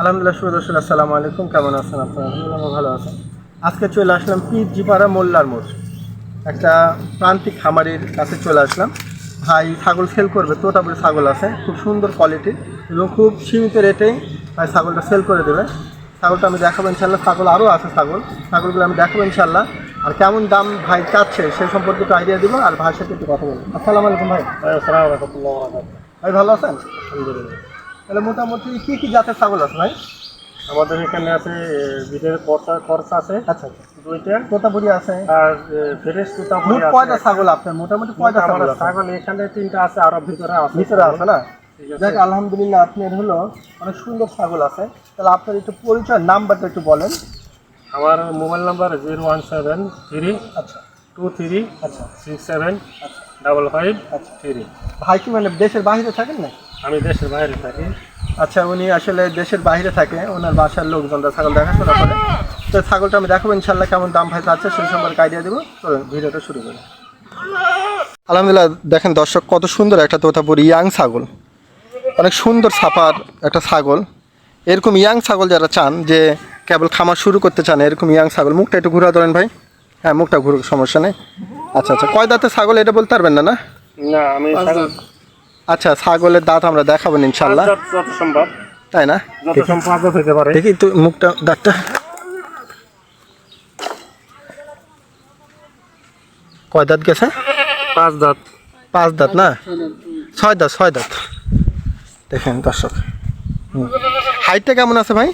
আলহামদুলিল্লাহ আলাইকুম। কেমন আছেন ভালো আছেন। আজকে চলে আসলাম মোল্লার মোড় একটা প্রান্তিক খামারির কাছে চলে আসলাম। ভাই ছাগল করবে ছাগল আছে। খুব সুন্দর কোয়ালিটির এবং খুব সীমিত রেটে ছাগলটা সেল করে দেবে। ছাগলটা আমি দেখাবো ইনশাল্লাহ ছাগল আরও আছে ছাগল। ছাগলগুলো আমি দেখাবো ইনশাল্লাহ আর কেমন দাম ভাই চাচ্ছে সেই সম্পর্কে একটু আইডিয়া দিব আর ভাইয়ের সাথে একটু কথা বলব। আসসালামু আলাইকুম ভাই। ভাই ভালো আছেন? তাহলে মোটামুটি কী কী জাতের ছাগল আছে ভাই? আমাদের এখানে আছে বিটের খরচা খরচা আছে। আচ্ছা আচ্ছা। দুইটা। তোতাপুরি আছে। আর ফ্রেশ মোট কয়টা ছাগল আপনার? মোটামুটি কয়টা ছাগল আছে? ছাগল এখানে তিনটা আছে আর ভিতরে আছে। ভিতরে আছে না? ঠিক আছে। দেখ আলহামদুলিল্লাহ আপনার হলো অনেক সুন্দর ছাগল আছে। তাহলে আপনার একটু পরিচয় নাম্বারটা একটু বলেন। আমার mobile number zero one seven three আচ্ছা। টু থ্রি আচ্ছা। সিক্স সেভেন ডাবল ফাইভ আচ্ছা। থ্রি। ভাই কি মানে দেশের বাইরে থাকেন না আমি দেশের বাইরে থাকি। আচ্ছা উনি আসলে দেশের বাইরে থাকে ওনার বাসার লোকজনরা ছাগল দেখাশোনা করে। তো ছাগলটা আমি দেখাবো ইনশাল্লাহ কেমন দাম ভাই চাচ্ছে সেই সম্পর্কে আইডিয়া দেবো। চলুন ভিডিওটা শুরু করি। আলহামদুলিল্লাহ দেখেন দর্শক কত সুন্দর একটা তোতাপুরি ইয়াং ছাগল। অনেক সুন্দর ছাপার একটা ছাগল। এরকম ইয়াং ছাগল যারা চান যে কেবল খামার শুরু করতে চান এরকম ইয়াং ছাগল। মুখটা একটু ঘুরা ধরেন ভাই। হ্যাঁ মুখটা ঘুরুক সমস্যা নেই। আচ্ছা আচ্ছা। কয় দাঁতের ছাগল এটা বলতে পারবেন না না? না আমি আচ্ছা ছাগলের দাঁত আমরা দেখাবো ইনশাল্লাহ সম্ভব। তাই না? যত সম্ভব আদত হতে পারে। দেখি তো মুখটা দাঁতটা। কয় দাঁত গেছে? পাঁচ দাঁত। পাঁচ দাঁত না? ছয় দাঁত ছয় দাঁত। দেখেন দর্শক। হাইটটা কেমন আছে ভাই?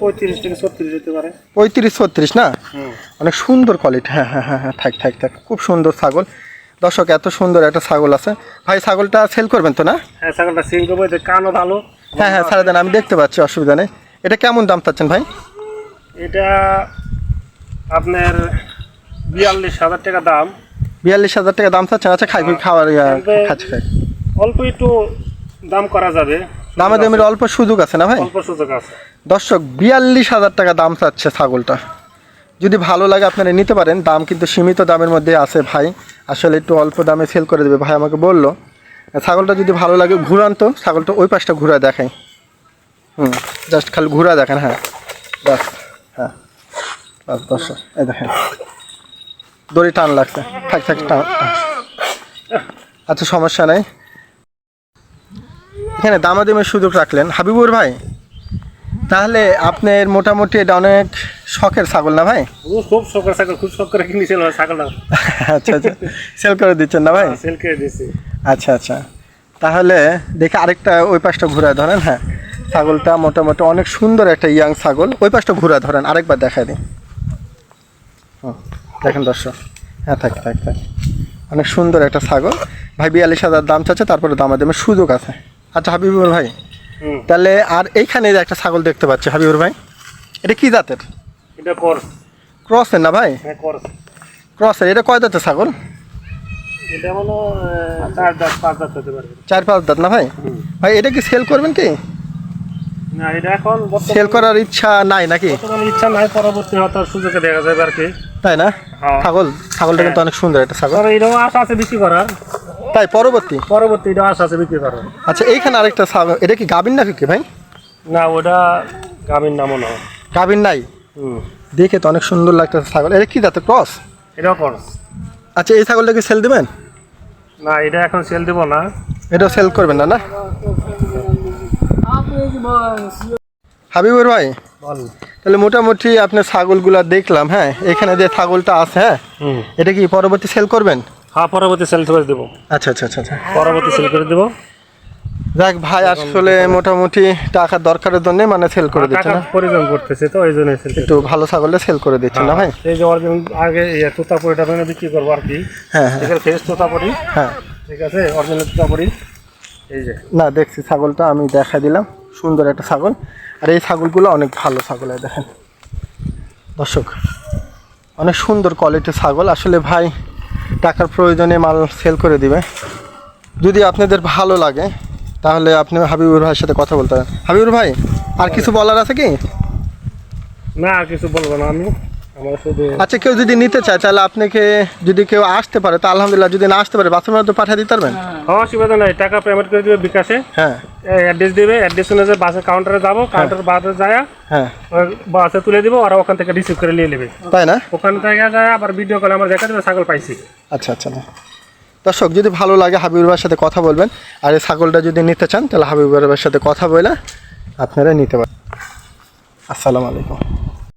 পঁয়ত্রিশ থেকে ছত্রিশ হতে পারে। পঁয়ত্রিশ ছত্রিশ না? অনেক সুন্দর কোয়ালিটি হ্যাঁ হ্যাঁ হ্যাঁ হ্যাঁ থাক থাক থাক। খুব সুন্দর ছাগল। দর্শক এত সুন্দর একটা ছাগল আছে। ভাই ছাগলটা সেল করবেন তো না? হ্যাঁ ছাগলটা সিং করব। কানও ভালো। হ্যাঁ হ্যাঁ সারা দেন আমি দেখতে পাচ্ছি অসুবিধা নেই। এটা কেমন দাম চাচ্ছেন ভাই? এটা আপনার বিয়াল্লিশ হাজার টাকা দাম। বিয়াল্লিশ হাজার টাকা দাম চাচ্ছেন। আচ্ছা খাই খাওয়ার ইয়া, তবে- খাচ্ছি। অল্প একটু দাম করা যাবে। দামে দামের অল্প সুযোগ আছে না ভাই? অল্প সুযোগ আছে। দর্শক বিয়াল্লিশ হাজার টাকা দাম চাচ্ছে ছাগলটা। যদি ভালো লাগে আপনারা নিতে পারেন দাম কিন্তু সীমিত দামের মধ্যে আছে ভাই। আসলে একটু অল্প দামে সেল করে দেবে ভাই আমাকে বলল। ছাগলটা যদি ভালো লাগে ঘুরান তো ছাগলটা ওই পাশটা ঘুরা দেখাই। হুম জাস্ট খালি ঘুরা দেখেন হ্যাঁ। বাস হ্যাঁ। বাস দর্শক এই দেখেন। দড়ি টান লাগছে। থাক থাক টান। আচ্ছা সমস্যা নেই। এখানে দামাদামের সুযোগ রাখলেন। হাবিবুর ভাই তাহলে আপনার মোটামুটি এটা অনেক শখের ছাগল না ভাই? ও খুব শখের ছাগল খুব শখ করে কিনেছিল ছাগলটা আচ্ছা আচ্ছা। সেল করে দিচ্ছেন না ভাই? সেল করে দিয়েছি। আচ্ছা আচ্ছা। তাহলে দেখে আরেকটা ওই পাশটা ঘুরে ধরেন হ্যাঁ। ছাগলটা মোটামুটি অনেক সুন্দর একটা ইয়াং ছাগল। ওই পাশটা ঘুরে ধরেন আরেকবার দেখাই দিন হুম, দেখেন দর্শক। হ্যাঁ থাক থাক থাক। অনেক সুন্দর একটা ছাগল। ভাই বিয়াল্লিশ হাজার দাম চাচ্ছে তারপরে দামা দামের সুযোগ আছে। আচ্ছা হাবিবুর ভাই। তাহলে আর এইখানে যে একটা ছাগল দেখতে পাচ্ছি হাবিবুর ভাই এটা কি জাতের? এটা করস ক্রসের না ভাই? হ্যাঁ করস ক্রসের এটা কয় দাঁতের ছাগল? এটা হলো চার দাঁত পাঁচ দাঁত হতে পারে। চার পাঁচ দাঁত না ভাই? ভাই এটা কি সেল করবেন কি? না এটা এখন সেল করার ইচ্ছা নাই নাকি? বর্তমানে ইচ্ছা নাই পরবর্তী হয়তো সুযোগে দেখা যাবে আর কি। তাই না? হ্যাঁ। ছাগল ছাগলটা কিন্তু অনেক সুন্দর একটা ছাগল। এটাও আশা আছে বিক্রি করার। তাই পরবর্তী? পরবর্তী এটাও আশা আছে বিক্রি করার। আচ্ছা এইখানে আরেকটা ছাগল এটা কি গাবিন নাকি কি ভাই? না ওটা গ্রামীণ নামও না। গাবিন নাই? হুম। দেখে তো অনেক সুন্দর লাগতেছে ছাগল। এটা কি জাতের ক্রস? এটাও করস। আচ্ছা এই ছাগলটা কি সেল দিবেন? না এটা এখন সেল দেবো না। এটা সেল করবেন না না? হাবিবুর ভাই বল। তাহলে মোটামুটি আপনার ছাগলগুলা দেখলাম হ্যাঁ? এখানে যে ছাগলটা আছে হ্যাঁ? এটা কি পরবর্তী সেল করবেন? হ্যাঁ পরবর্তী সেল করে দেবো। আচ্ছা আচ্ছা আচ্ছা আচ্ছা। পরবর্তী সেল করে দেবো। যাক ভাই আসলে মোটামুটি টাকার দরকারের জন্য মানে সেল করে দিচ্ছে না। পরিজন করতেছে তো ওই জন্য সেল একটু ভালো ছাগলটা সেল করে দিচ্ছে না ভাই? এই যে অরিজিনাল আগে ইয়ে তোতাপুরিটা মানে বিক্রি করব আর কি। হ্যাঁ হ্যাঁ। ফ্রেশ তোতাপুরি হ্যাঁ। ঠিক আছে অরিজিনাল তোতাপুরি এই যে। না দেখছি ছাগলটা আমি দেখা দিলাম। সুন্দর একটা ছাগল। আর এই ছাগলগুলো অনেক ভালো ছাগল দেখেন। দর্শক অনেক সুন্দর কোয়ালিটির ছাগল। আসলে ভাই টাকার প্রয়োজনে মাল সেল করে দিবে। যদি আপনাদের ভালো লাগে তাহলে আপনি হাবিবুর ভাইয়ের সাথে কথা বলতে পারেন। হাবিবুর ভাই আর কিছু বলার আছে কি? না আর কিছু বলব না আমি। আচ্ছা কেউ যদি নিতে চায় তাহলে আপনাকে যদি কেউ আসতে পারে তা আলহামদুলিল্লাহ যদি না আসতে পারে বাথরুমে তো পাঠিয়ে দিতে পারবেন? হ্যাঁ অসুবিধা নাই টাকা পেমেন্ট করে দিবে বিকাশে। হ্যাঁ। অ্যাড্রেস দিবে অ্যাড্রেস অনুযায়ী বাসের কাউন্টারে যাব কাউন্টার বাসে যায় হ্যাঁ। বাসে তুলে দিব ওরা ওখান থেকে রিসিভ করে নিয়ে নেবে। তাই না? ওখান থেকে যায় আবার ভিডিও কলে আমার দেখা দেবে ছাগল পাইছি। আচ্ছা আচ্ছা না দর্শক যদি ভালো লাগে হাবিবুর ভাইয়ের সাথে কথা বলবেন আর এই ছাগলটা যদি নিতে চান তাহলে হাবিবুর ভাইয়ের সাথে কথা বলে আপনারা নিতে পারেন আসসালামু আলাইকুম।